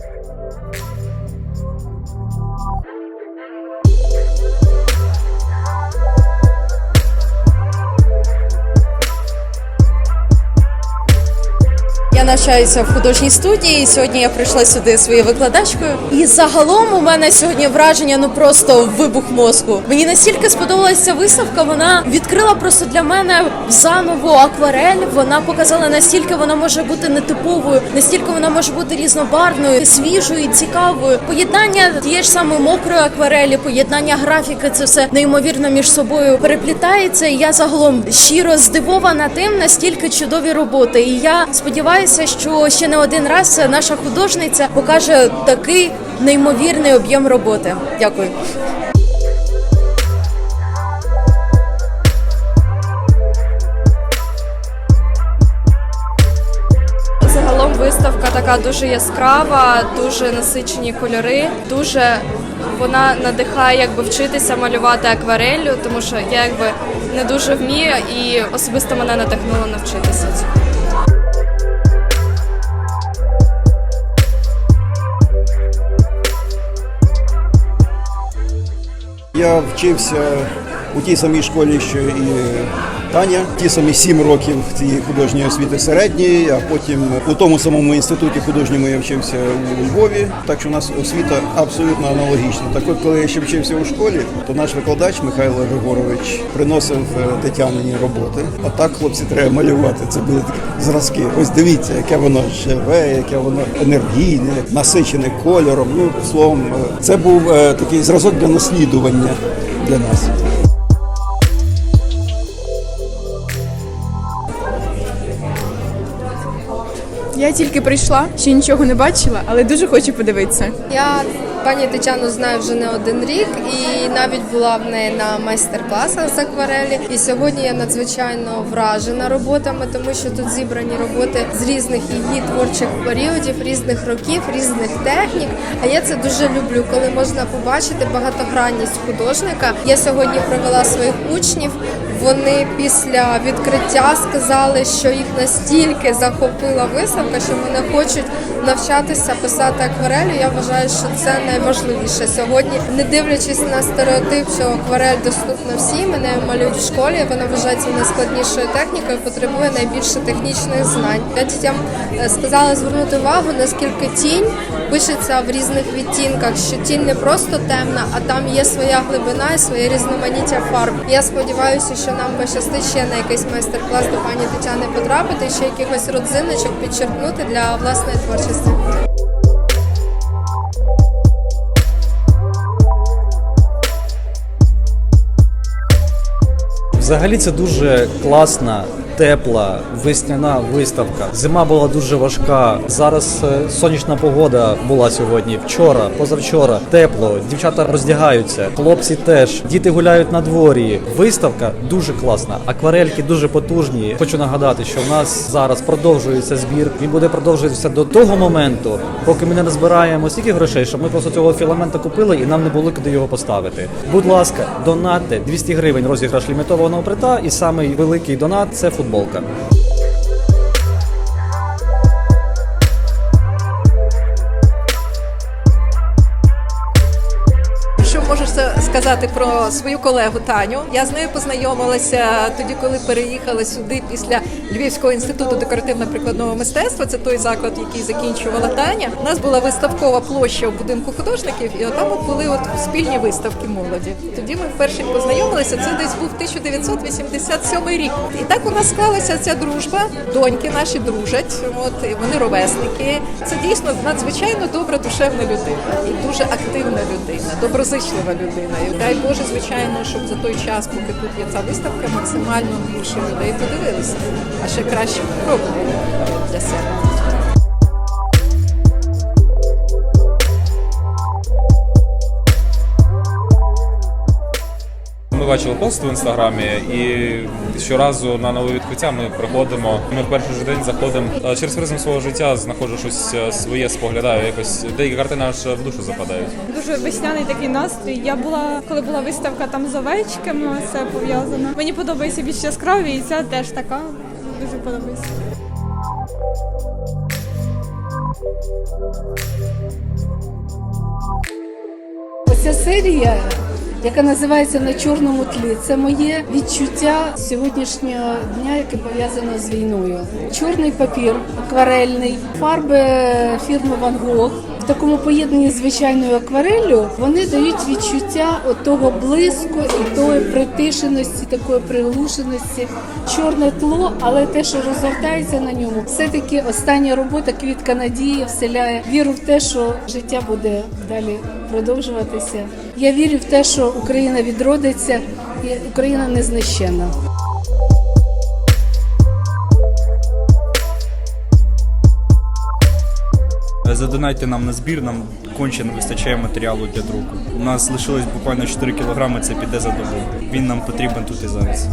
Thank you. Я навчаюся в художній студії. і Сьогодні я прийшла сюди своєю викладачкою. І загалом у мене сьогодні враження ну просто вибух мозку. Мені настільки сподобалася виставка. Вона відкрила просто для мене заново акварель. Вона показала настільки вона може бути нетиповою, настільки вона може бути різнобарвною, свіжою, цікавою. Поєднання тієї ж самої мокрої акварелі, поєднання графіки це все неймовірно між собою переплітається. І я загалом щиро здивована тим, настільки чудові роботи. І я сподіваюся, що ще не один раз наша художниця покаже такий неймовірний об'єм роботи. Дякую. Загалом виставка така дуже яскрава, дуже насичені кольори. Дуже вона надихає якби вчитися малювати аквареллю, тому що я якби не дуже вмію і особисто мене надихнуло навчитися цьому. Я вчився у тій самій школі, що і Таня, ті самі сім років цієї художньої освіти середньої, а потім у тому самому інституті художньому я вчився у Львові. Так що у нас освіта абсолютно аналогічна. Так от, коли я ще вчився у школі, то наш викладач Михайло Григорович приносив е, Тетянині роботи. А так хлопці треба малювати. Це були такі зразки. Ось дивіться, яке воно живе, яке воно енергійне, насичене кольором. Ну словом, е, це був е, такий зразок для наслідування для нас. Я тільки прийшла, ще нічого не бачила, але дуже хочу подивитися. Я пані Тетяну знаю вже не один рік і навіть була в неї на майстер-класах з акварелі. І сьогодні я надзвичайно вражена роботами, тому що тут зібрані роботи з різних її творчих періодів, різних років, різних технік. А я це дуже люблю, коли можна побачити багатогранність художника. Я сьогодні провела своїх учнів. Вони після відкриття сказали, що їх настільки захопила виставка, що вони хочуть навчатися писати акварелю. Я вважаю, що це найважливіше сьогодні, не дивлячись на стереотип, що акварель доступна всім, мене малюють в школі. Вона вважається найскладнішою технікою, потребує найбільше технічних знань. Я дітям е, сказала звернути увагу, наскільки тінь пишеться в різних відтінках, що тінь не просто темна, а там є своя глибина і своє різноманіття фарб. Я сподіваюся, що нам пощастить ще на якийсь майстер-клас до пані Тетяни потрапити, ще якихось родзиночок підчеркнути для власної творчості. Взагалі це дуже класна, тепла, весняна виставка. Зима була дуже важка. Зараз е, сонячна погода була сьогодні. Вчора, позавчора, тепло. Дівчата роздягаються, хлопці теж. Діти гуляють на дворі. Виставка дуже класна. Акварельки дуже потужні. Хочу нагадати, що в нас зараз продовжується збір. Він буде продовжуватися до того моменту, поки ми не назбираємо стільки грошей, щоб ми просто цього філамента купили і нам не було куди його поставити. Будь ласка, донатьте 200 гривень розіграш лімітованого прита, і самий великий донат це футболка. Що можеш сказати про свою колегу Таню? Я з нею познайомилася тоді, коли переїхала сюди після Львівського інституту декоративно-прикладного мистецтва. Це той заклад, який закінчувала Таня. У нас була виставкова площа у будинку художників, і отам от були от спільні виставки молоді. Тоді ми вперше познайомилися. Це десь був 1987 рік. І так у нас склалася ця дружба. Доньки наші дружать. От і вони ровесники. Це дійсно надзвичайно добра душевна людина і дуже активна людина, доброзичлива людина. І дай Боже, звичайно, щоб за той час, поки тут є ця виставка, максимально більше людей подивилися, а ще краще попробували для себе. Ми бачили пост в інстаграмі, і щоразу на нове відкриття ми приходимо. Ми в перший же день заходимо через призму свого життя, знаходжу щось е, своє, споглядаю. Якось деякі картини аж в душу западають. Дуже весняний такий настрій. Я була, коли була виставка там з овечками, це пов'язано. Мені подобається більш яскраві, і ця теж така. Дуже подобається. Оця серія, яка називається на чорному тлі, це моє відчуття сьогоднішнього дня, яке пов'язано з війною. Чорний папір, акварельний, фарби фірми Ван Гог. В такому поєднанні звичайною аквареллю вони дають відчуття того блиску і тої притишеності, такої приглушеності. Чорне тло, але те, що розгортається на ньому, все-таки остання робота квітка надії вселяє віру в те, що життя буде далі продовжуватися. Я вірю в те, що Україна відродиться і Україна не Задонайте нам на збір, нам конче не вистачає матеріалу для друку. У нас лишилось буквально 4 кілограми, це піде за добу. Він нам потрібен тут і зараз.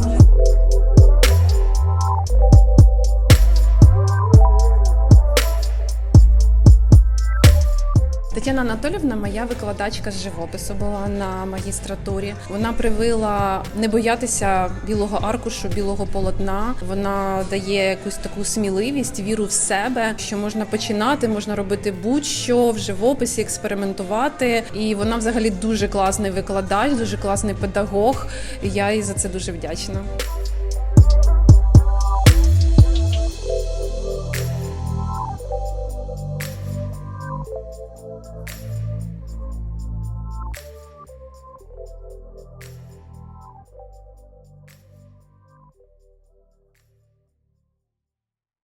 Тетяна Анатолівна, моя викладачка з живопису, була на магістратурі. Вона привила не боятися білого аркушу, білого полотна. Вона дає якусь таку сміливість, віру в себе, що можна починати, можна робити будь-що в живописі, експериментувати. І вона взагалі дуже класний викладач, дуже класний педагог. Я їй за це дуже вдячна.